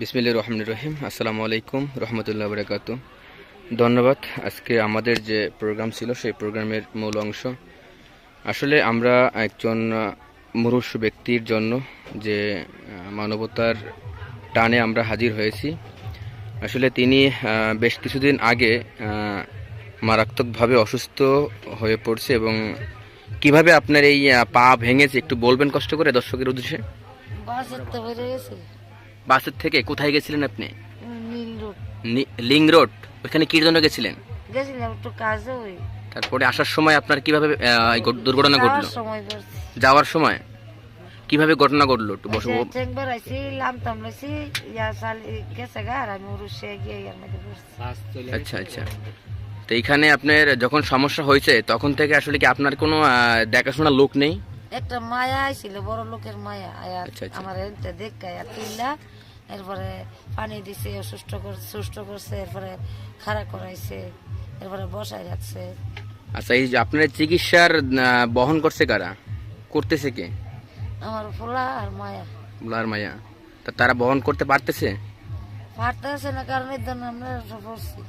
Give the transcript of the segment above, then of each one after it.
বিসমিল্লা রহমান রহিম। আসসালামু আলাইকুম, রহমতুল্লাহ বরকাত। ধন্যবাদ। আজকে আমাদের যে প্রোগ্রাম ছিল, সেই প্রোগ্রামের মূল অংশ। আসলে আমরা একজন মুরুষ ব্যক্তির জন্য যে মানবতার টানে আমরা হাজির হয়েছি। আসলে তিনি বেশ কিছুদিন আগে মারাত্মকভাবে অসুস্থ হয়ে পড়ছে এবং কীভাবে আপনার এই পা ভেঙেছে একটু বলবেন কষ্ট করে দর্শকের উদ্দেশ্যে? বাসের থেকে কোথায় গেছিলেন আপনি? নীল রোড। নি- লিং রোড। ওখানে কি জন্য গেছিলেন? গেছিলাম একটু কাজে ওই। তারপরে আসার সময় আপনার কীভাবে এই দুর্ঘটনা ঘটলো? যাওয়ার সময় পড়ছি যাওয়ার সময়? কীভাবে ঘটনা ঘটলো? একটু বসবো চেংবার আইসি লামতাম লাইছি ইয়া সাল গেছে গা আর আমি উড়ুসে গিয়ে ইয়ার মধ্যে পড়ছি আচ্ছা আচ্ছা। তো এখানে আপনার যখন সমস্যা হয়েছে তখন থেকে আসলে কি আপনার কোনো আহ, দেখাশোনার লোক নেই? একটা মায়া আইছিল বড় লোকের মায়া। আয়া আচ্ছা, আচ্ছা। আমার এনতে দেখায় তুইলা এরপরে পানি দিছে সুস্থ সুস্থ করছে এরপরে খাড়া করাইছে এরপরে বসায় রাখছে। আচ্ছা এই যে আপনার চিকিৎসার বহন করছে কারা? করতেছে কে? আমার ফোলা আর মায়া। বুলার মায়া। তা তারা বহন করতে পারতেছে? পারতেছে না কারণ এর জন্য আমরা পড়ছি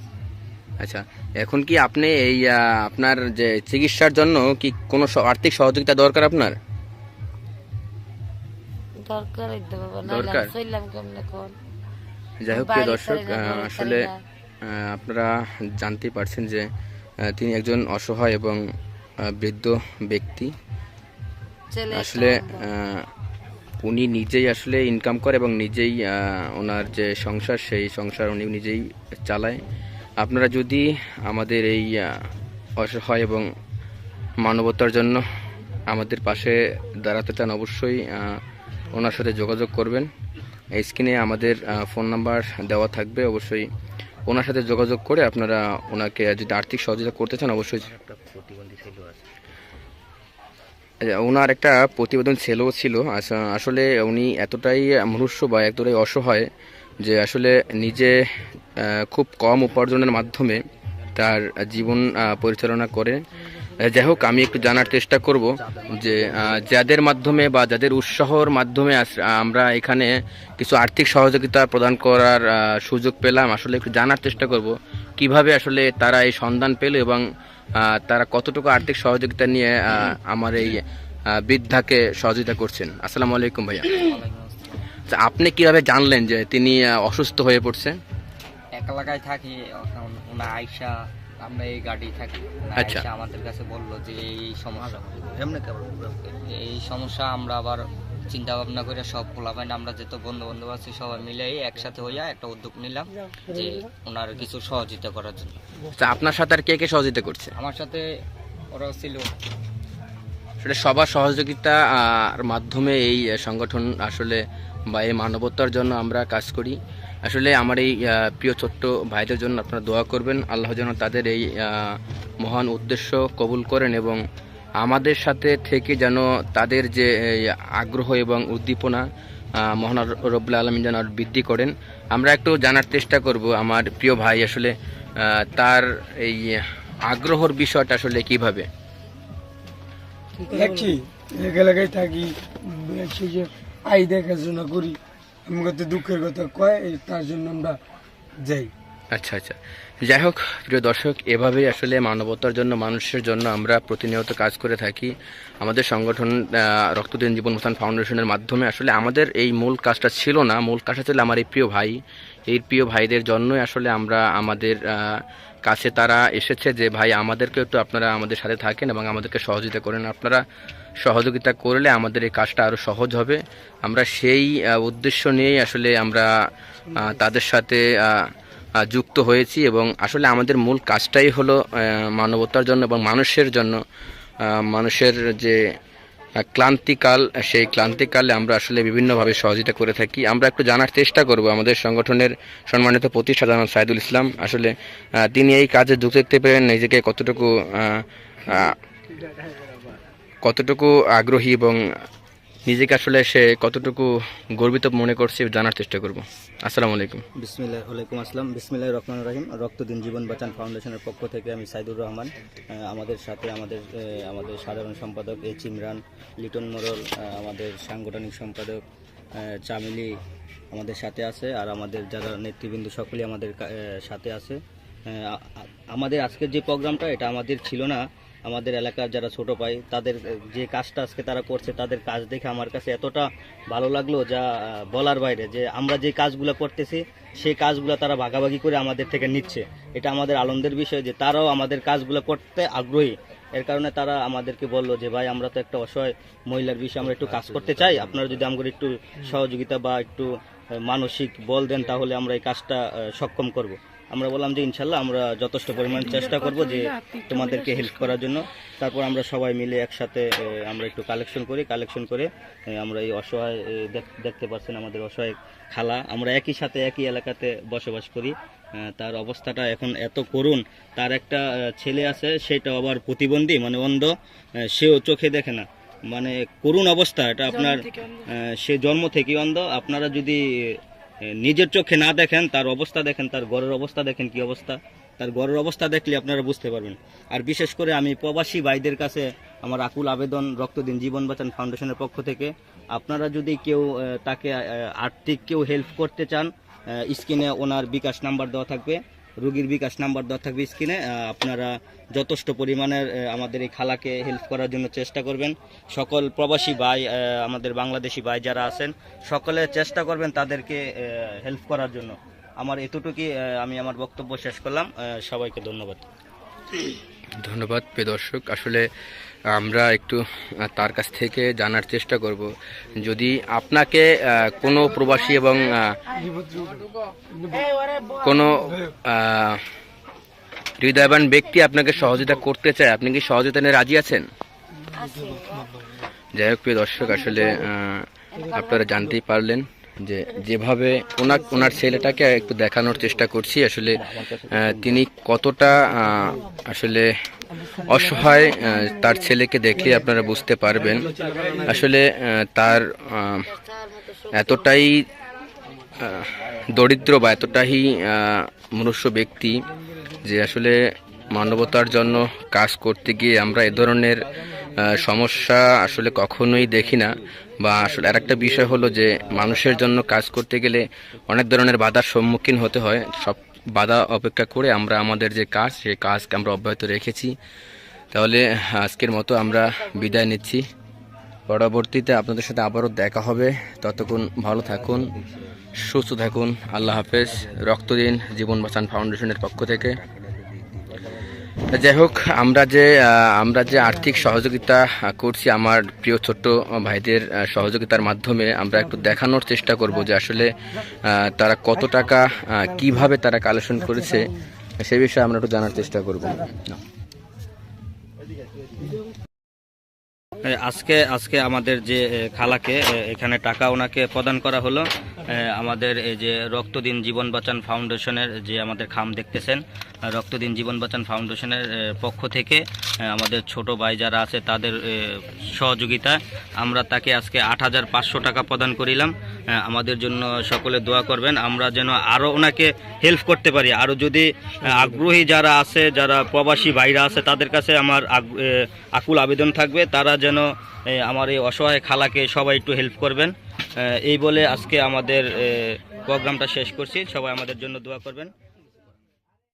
আচ্ছা এখন কি আপনি এই আপনার যে চিকিৎসার জন্য কি কোনো আর্থিক সহযোগিতা দরকার আপনার? দরকার যাই হোক দর্শক আসলে আপনারা জানতেই পারছেন যে তিনি একজন অসহায় এবং বৃদ্ধ ব্যক্তি। আসলে উনি নিজেই আসলে ইনকাম করে এবং নিজেই ওনার যে সংসার সেই সংসার উনি নিজেই চালায়। আপনারা যদি আমাদের এই অসহায় এবং মানবতার জন্য আমাদের পাশে দাঁড়াতে চান অবশ্যই ওনার সাথে যোগাযোগ করবেন। এই স্ক্রিনে আমাদের ফোন নাম্বার দেওয়া থাকবে। অবশ্যই ওনার সাথে যোগাযোগ করে আপনারা ওনাকে যদি আর্থিক সহযোগিতা করতে চান অবশ্যই আচ্ছা, ওনার একটা প্রতিবেদন ছেলেও ছিল। আসলে উনি এতটাই মনুষ্য বা এতটাই অসহায় যে আসলে নিজে খুব কম উপার্জনের মাধ্যমে তার জীবন পরিচালনা করে। যাই হোক আমি একটু জানার চেষ্টা করব যে যাদের মাধ্যমে বা যাদের উৎসাহর মাধ্যমে আমরা এখানে কিছু আর্থিক সহযোগিতা প্রদান করার সুযোগ পেলাম আসলে একটু জানার চেষ্টা করব কীভাবে আসলে তারা এই সন্ধান পেল এবং তারা কতটুকু আর্থিক সহযোগিতা নিয়ে আমার এই বৃদ্ধাকে সহযোগিতা করছেন। আসসালামু আলাইকুম ভাইয়া। আচ্ছা, আপনি কীভাবে জানলেন যে তিনি অসুস্থ হয়ে পড়ছে? এক এলাকায় থাকি আইসা আমরা এই গাড়ি থাকি। আচ্ছা। আমাদের কাছে বলল যে এই সমস্যা। এই সমস্যা আমরা আবার চিন্তা ভাবনা করে সব পোলাপাইন আমরা যত বন্ধু বান্ধব আছি সবাই মিলে একসাথে হইয়া একটা উদ্যোগ নিলাম যে ওনার কিছু সহযোগিতা করার জন্য। আচ্ছা, আপনার সাথে আর কে কে সহযোগিতা করছে? আমার সাথে ওরা ছিল। আসলে সবার সহযোগিতার মাধ্যমে এই সংগঠন আসলে বা এই মানবতার জন্য আমরা কাজ করি। আসলে আমার এই প্রিয় ছোট্ট ভাইদের জন্য আপনারা দোয়া করবেন। আল্লাহ যেন তাদের এই মহান উদ্দেশ্য কবুল করেন এবং আমাদের সাথে থেকে যেন তাদের যে আগ্রহ এবং উদ্দীপনা মহান রব্লা আলমিন যেন আরও বৃদ্ধি করেন। আমরা একটু জানার চেষ্টা করব, আমার প্রিয় ভাই আসলে তার এই আগ্রহর বিষয়টা আসলে কীভাবে? দেখছি এলাকায় থাকি আই দেখাশোনা করি। আমি কত দুঃখের কথা কয় তার জন্য আমরা যাই। আচ্ছা আচ্ছা। যাই হোক প্রিয় দর্শক, এভাবেই আসলে মানবতার জন্য, মানুষের জন্য আমরা প্রতিনিয়ত কাজ করে থাকি। আমাদের সংগঠন রক্তদান জীবন উত্থান ফাউন্ডেশনের মাধ্যমে। আসলে আমাদের এই মূল কাজটা ছিল না। মূল কাজটা ছিল আমার এই প্রিয় ভাই। এই প্রিয় ভাইদের জন্যই আসলে আমরা আমাদের কাছে তারা এসেছে যে, ভাই আমাদেরকে একটু আপনারা আমাদের সাথে থাকেন এবং আমাদেরকে সহযোগিতা করেন। আপনারা সহযোগিতা করলে আমাদের এই কাজটা আরও সহজ হবে। আমরা সেই উদ্দেশ্য নিয়েই আসলে আমরা তাদের সাথে যুক্ত হয়েছি এবং আসলে আমাদের মূল কাজটাই হলো মানবতার জন্য এবং মানুষের জন্য মানুষের যে ক্লান্তিকাল, সেই ক্লান্তিকালে আমরা আসলে বিভিন্নভাবে সহযোগিতা করে থাকি। আমরা একটু জানার চেষ্টা করব আমাদের সংগঠনের সম্মানিত প্রতিষ্ঠা জানান সাইদুল ইসলাম। আসলে তিনি এই কাজে যুক্ত দেখতে পেরেন নিজেকে কতটুকু কতটুকু আগ্রহী এবং নিজেকে আসলে সে কতটুকু গর্বিত মনে করছে জানার চেষ্টা করব। আসসালামু আলাইকুম। বিসমিল্লাহ ওয়ালাইকুম আসসালাম। বিসমিল্লাহ রহমান রহিম। রক্তদিন জীবন বাঁচান ফাউন্ডেশনের পক্ষ থেকে আমি সাইদুর রহমান। আমাদের সাথে আমাদের আমাদের সাধারণ সম্পাদক এইচ ইমরান লিটন মোরল আমাদের সাংগঠনিক সম্পাদক চামিলি আমাদের সাথে আছে আর আমাদের যারা নেতৃবৃন্দ সকলেই আমাদের সাথে আছে। এ, আমাদের আজকের যে প্রোগ্রামটা এটা আমাদের ছিল না। আমাদের এলাকার যারা ছোট পাই তাদের যে কাজটা আজকে তারা করছে, তাদের কাজ দেখে আমার কাছে এতটা ভালো লাগল যা বলার বাইরে যে আমরা যে কাজগুলো করতেছি, সেই কাজগুলো তারা ভাগাভাগি করে আমাদের থেকে নিচ্ছে। এটা আমাদের আনন্দের বিষয় যে তারাও আমাদের কাজগুলো করতে আগ্রহী। এর কারণে তারা আমাদেরকে বলল যে, ভাই, আমরা তো একটা অসহায় মহিলার বিষয়ে আমরা একটু কাজ করতে চাই। আপনারা যদি আমাদের একটু সহযোগিতা বা একটু মানসিক বল দেন, তাহলে আমরা এই কাজটা সক্ষম করব। আমরা বললাম যে, ইনশাল্লাহ আমরা যথেষ্ট পরিমাণ চেষ্টা করব যে তোমাদেরকে হেল্প করার জন্য। তারপর আমরা সবাই মিলে একসাথে আমরা একটু কালেকশন করি কালেকশন করে আমরা এই অসহায় দেখ- দেখতে পাচ্ছেন আমাদের অসহায় খালা। আমরা একই সাথে একই এলাকাতে বসবাস করি। তার অবস্থাটা এখন এত করুণ। তার একটা ছেলে আছে সেটা আবার প্রতিবন্ধী মানে অন্ধ। সেও চোখে দেখে না। মানে করুণ অবস্থা এটা আপনার সে জন্ম থেকেই অন্ধ। আপনারা যদি নিজের চোখে না দেখেন তার অবস্থা দেখেন তার ঘরের অবস্থা দেখেন কি অবস্থা তার ঘরের অবস্থা দেখলে আপনারা বুঝতে পারবেন। আর বিশেষ করে আমি প্রবাসী ভাইদের কাছে আমার আকুল আবেদন রক্তদিন জীবন বাঁচান ফাউন্ডেশনের পক্ষ থেকে আপনারা যদি কেউ তাকে আর্থিক কেউ হেল্প করতে চান স্ক্রিনে ওনার বিকাশ নাম্বার দেওয়া থাকবে। রোগীর বিকাশ নাম্বার দেওয়া থাকবে স্ক্রিনে আপনারা যথেষ্ট পরিমাণের আমাদের এই খালাকে হেল্প করার জন্য চেষ্টা করবেন। সকল প্রবাসী ভাই আমাদের বাংলাদেশি ভাই যারা আছেন, সকলে চেষ্টা করবেন তাদেরকে হেল্প করার জন্য। আমার এতটুকুই আমি আমার বক্তব্য শেষ করলাম। সবাইকে ধন্যবাদ। ধন্যবাদ প্রিয় দর্শক। আসলে আমরা একটু তার কাছ থেকে জানার চেষ্টা করব। যদি আপনাকে কোনো প্রবাসী এবং কোনো হৃদয়বান ব্যক্তি আপনাকে সহযোগিতা করতে চায়, আপনি কি সহযোগিতা নিয়ে রাজি আছেন? যাই হোক প্রিয় দর্শক, আসলে আপনারা জানতেই পারলেন। যে যেভাবে ওনার ওনার ছেলেটাকে একটু দেখানোর চেষ্টা করছি, আসলে তিনি কতটা আসলে অসহায় তার ছেলেকে দেখলে আপনারা বুঝতে পারবেন। আসলে তার এতটাই দরিদ্র বা এতটাই মনুষ্য ব্যক্তি যে আসলে মানবতার জন্য কাজ করতে গিয়ে আমরা এ ধরনের সমস্যা আসলে কখনোই দেখি না। বা আসলে আর একটা বিষয় হলো যে, মানুষের জন্য কাজ করতে গেলে অনেক ধরনের বাধার সম্মুখীন হতে হয়। সব বাধা অপেক্ষা করে আমরা আমাদের যে কাজ, সেই কাজকে আমরা অব্যাহত রেখেছি। তাহলে আজকের মতো আমরা বিদায় নিচ্ছি। পরবর্তীতে আপনাদের সাথে আবারও দেখা হবে। ততক্ষণ ভালো থাকুন, সুস্থ থাকুন। আল্লাহ হাফেজ। রক্তদিন জীবন বাঁচান ফাউন্ডেশনের পক্ষ থেকে। যাই হোক আমরা যে আমরা যে আর্থিক সহযোগিতা করছি আমার প্রিয় ছোট্ট ভাইদের সহযোগিতার মাধ্যমে, আমরা একটু দেখানোর চেষ্টা করব যে আসলে তারা কত টাকা কীভাবে তারা কালেকশন করেছে, সে বিষয়ে আমরা একটু জানার চেষ্টা করব। আজকে আজকে আমাদের যে খালাকে এখানে টাকা ওনাকে প্রদান করা হলো। আমাদের এই যে রক্তদিন জীবন বাঁচান ফাউন্ডেশনের যে আমাদের খাম দেখতেছেন রক্তদিন জীবন বাঁচান ফাউন্ডেশনের পক্ষ থেকে আমাদের ছোট ভাই যারা আছে তাদের এ, সহযোগিতায় আমরা তাকে আজকে আট হাজার পাঁচশো টাকা প্রদান করিলাম। আমাদের জন্য সকলে দোয়া করবেন। আমরা যেন আরও ওনাকে হেল্প করতে পারি। আরও যদি আগ্রহী যারা আছে যারা প্রবাসী ভাইরা আছে তাদের কাছে আমার আকুল আবেদন থাকবে। তারা যেন আমার এই অসহায় খালাকে সবাই একটু হেল্প করবেন। এই বলে আজকে আমাদের প্রোগ্রামটা শেষ করছি। সবাই আমাদের জন্য দোয়া করবেন।